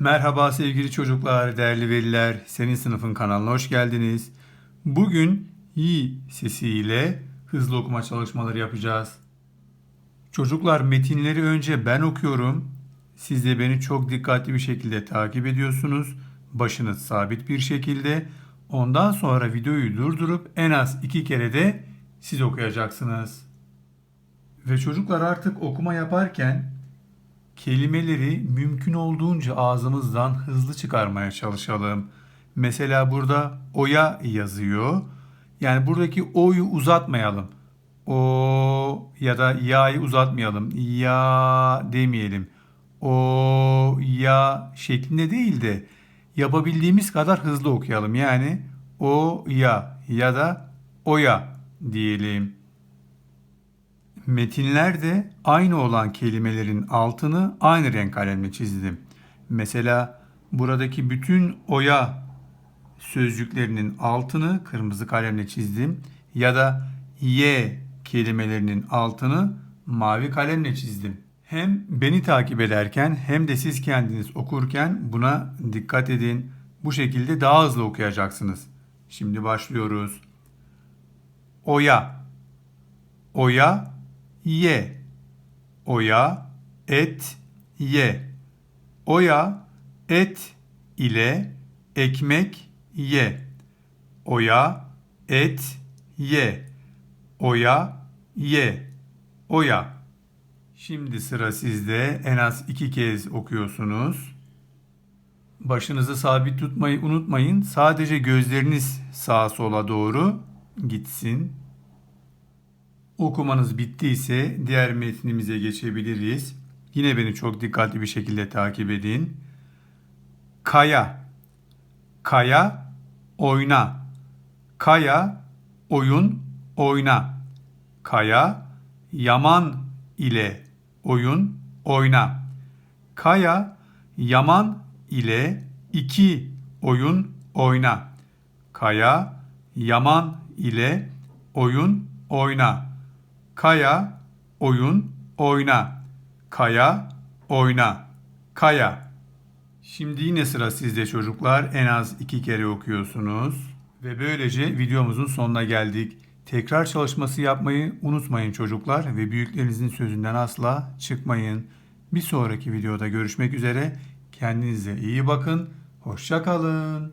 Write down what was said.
Merhaba sevgili çocuklar, değerli veliler. Senin sınıfın kanalına hoş geldiniz. Bugün i sesiyle hızlı okuma çalışmaları yapacağız. Çocuklar metinleri önce ben okuyorum. Siz de beni çok dikkatli bir şekilde takip ediyorsunuz. Başınız sabit bir şekilde. Ondan sonra videoyu durdurup en az iki kere de siz okuyacaksınız. Ve çocuklar artık okuma yaparken kelimeleri mümkün olduğunca ağzımızdan hızlı çıkarmaya çalışalım. Mesela burada oya yazıyor. Yani buradaki o'yu uzatmayalım. O ya da ya'yı uzatmayalım. Ya demeyelim. O ya şeklinde değil de yapabildiğimiz kadar hızlı okuyalım. Yani o ya ya da oya diyelim. Metinlerde aynı olan kelimelerin altını aynı renk kalemle çizdim. Mesela buradaki bütün oya sözcüklerinin altını kırmızı kalemle çizdim ya da ye kelimelerinin altını mavi kalemle çizdim. Hem beni takip ederken hem de siz kendiniz okurken buna dikkat edin. Bu şekilde daha hızlı okuyacaksınız. Şimdi başlıyoruz. Oya Oya ye. Oya et ye. Oya et ile ekmek ye. Oya et ye. Oya ye. Oya. Şimdi sıra sizde. En az iki kez okuyorsunuz. Başınızı sabit tutmayı unutmayın. Sadece gözleriniz sağa sola doğru gitsin. Okumanız bittiyse diğer metnimize geçebiliriz. Yine beni çok dikkatli bir şekilde takip edin. Kaya. Kaya oyna. Kaya oyun oyna. Kaya yaman ile oyun oyna. Kaya yaman ile iki oyun oyna. Kaya yaman ile oyun oyna. Kaya, oyun, oyna. Kaya, oyna. Kaya. Şimdi yine sıra sizde çocuklar. En az iki kere okuyorsunuz. Ve böylece videomuzun sonuna geldik. Tekrar çalışması yapmayı unutmayın çocuklar ve büyüklerinizin sözünden asla çıkmayın. Bir sonraki videoda görüşmek üzere. Kendinize iyi bakın. Hoşça kalın.